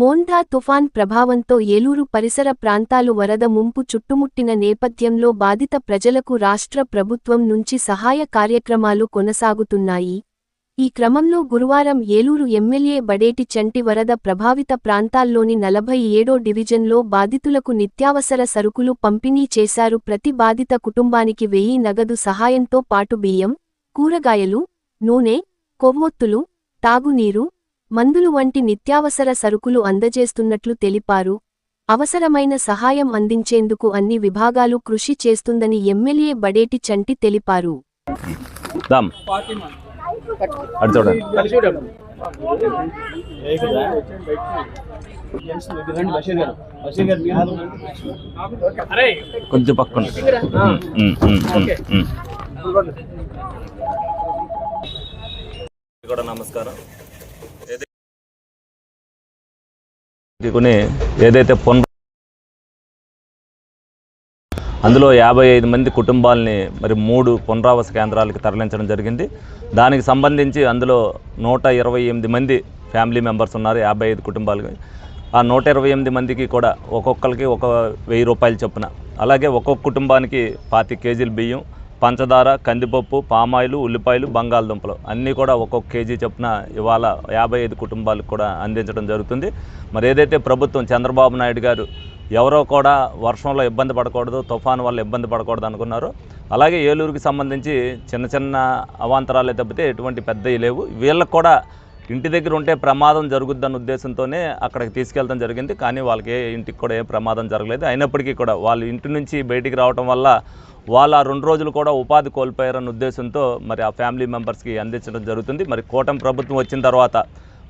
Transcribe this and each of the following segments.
మోంటా తుఫాన్ ప్రభావంతో ఏలూరు పరిసర ప్రాంతాలు వరద ముంపు చుట్టుముట్టిన నేపథ్యంలో బాధిత ప్రజలకు రాష్ట్ర ప్రభుత్వం నుంచి సహాయ కార్యక్రమాలు కొనసాగుతున్నాయి. ఈ క్రమంలో గురువారం ఏలూరు ఎమ్మెల్యే బడేటి చంటి వరద ప్రభావిత ప్రాంతాల్లోని నలభై ఏడో డివిజన్లో బాధితులకు నిత్యావసర సరుకులు పంపిణీ చేశారు. ప్రతి బాధిత కుటుంబానికి వెయ్యి నగదు సహాయంతో పాటు బియ్యం కూరగాయలు నూనె కొవ్వొత్తులు తాగునీరు మందులు వంటి నిత్యావసర సరుకులు అందజేస్తున్నట్లు తెలిపారు. అవసరమైన సహాయం అందించేందుకు అన్ని విభాగాలు కృషి చేస్తుందని ఎమ్మెల్యే బడేటి చంటి తెలిపారు. కొంచెం పక్కన. కూడా నమస్కారం. కొని ఏదైతే పొన్ అందులో యాభై ఐదు మంది కుటుంబాలని మరి మూడు పునరావాస కేంద్రాలకు తరలించడం జరిగింది. దానికి సంబంధించి అందులో నూట ఇరవై ఎనిమిది మంది ఫ్యామిలీ మెంబర్స్ ఉన్నారు యాభై ఐదు కుటుంబాలకి. ఆ నూట ఇరవై ఎనిమిది మందికి కూడా ఒక్కొక్కరికి ఒక వెయ్యి రూపాయలు చొప్పున. అలాగే ఒక్కొక్క కుటుంబానికి పాతి కేజీలు బియ్యం పంచదార కందిపప్పు పామాయిలు ఉల్లిపాయలు బంగాళదుంపలు. అన్నీ కూడా ఒక్కొక్క కేజీ చొప్పున ఇవాళ యాభై ఐదు కుటుంబాలకు కూడా అందించడం జరుగుతుంది. మరి ఏదైతే ప్రభుత్వం చంద్రబాబు నాయుడు గారు ఎవరో కూడా వర్షంలో ఇబ్బంది పడకూడదు తుఫాను వల్ల ఇబ్బంది పడకూడదు అనుకున్నారు. అలాగే ఏలూరుకి సంబంధించి చిన్న చిన్న అవాంతరాలే తప్పితే ఎటువంటి పెద్దవి లేవు. వీళ్ళకి కూడా ఇంటి దగ్గర ఉంటే ప్రమాదం జరుగుద్దన్న ఉద్దేశంతోనే అక్కడికి తీసుకెళ్ళడం జరిగింది. కానీ వాళ్ళకి ఏ ఇంటికి కూడా ఏ ప్రమాదం జరగలేదు. అయినప్పటికీ కూడా వాళ్ళు ఇంటి నుంచి బయటికి రావడం వల్ల వాళ్ళు ఆ రెండు రోజులు కూడా ఉపాధి కోల్పోయారన్న ఉద్దేశంతో మరి ఆ ఫ్యామిలీ మెంబర్స్కి అందించడం జరుగుతుంది. మరి కూటమి ప్రభుత్వం వచ్చిన తర్వాత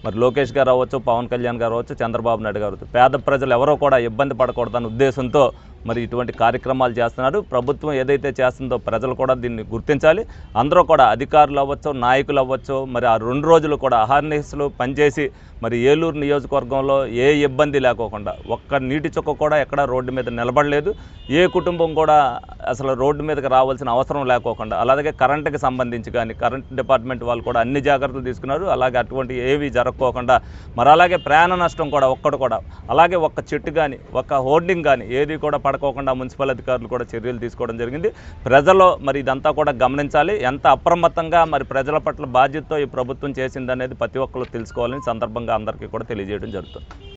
మరి లోకేష్ గారు అవ్వచ్చు పవన్ కళ్యాణ్ గారు అవ్వచ్చు చంద్రబాబు నాయుడు గారు పేద ప్రజలు ఎవరో కూడా ఇబ్బంది పడకూడదన్న ఉద్దేశంతో మరి ఇటువంటి కార్యక్రమాలు చేస్తున్నారు. ప్రభుత్వం ఏదైతే చేస్తుందో ప్రజలు కూడా దీన్ని గుర్తించాలి. అందరూ కూడా అధికారులు అవ్వచ్చు నాయకులు అవ్వచ్చు మరి ఆ రెండు రోజులు కూడా అహర్నిశలు పనిచేసి మరి ఏలూరు నియోజకవర్గంలో ఏ ఇబ్బంది లేకోకుండా ఒక్క నీటి చుక్క కూడా ఎక్కడ రోడ్డు మీద నిలబడలేదు. ఏ కుటుంబం కూడా అసలు రోడ్డు మీదకి రావాల్సిన అవసరం లేకోకుండా అలాగే కరెంటుకి సంబంధించి కానీ కరెంట్ డిపార్ట్మెంట్ వాళ్ళు కూడా అన్ని జాగ్రత్తలు తీసుకున్నారు. అలాగే అటువంటి ఏవి జరగకోకుండా మరి అలాగే ప్రాణ నష్టం కూడా ఒక్కడు కూడా అలాగే ఒక్క చెట్టు కానీ ఒక్క హోర్డింగ్ కానీ ఏది కూడా పడకోకుండా మున్సిపల్ అధికారులు కూడా చర్యలు తీసుకోవడం జరిగింది. ప్రజలు మరి ఇదంతా కూడా గమనించాలి. ఎంత అప్రమత్తంగా మరి ప్రజల పట్ల బాధ్యతతో ఈ ప్రభుత్వం చేసిందనేది ప్రతి ఒక్కరు తెలుసుకోవాలని సందర్భంగా అందరికీ కూడా తెలియజేయడం జరుగుతుంది.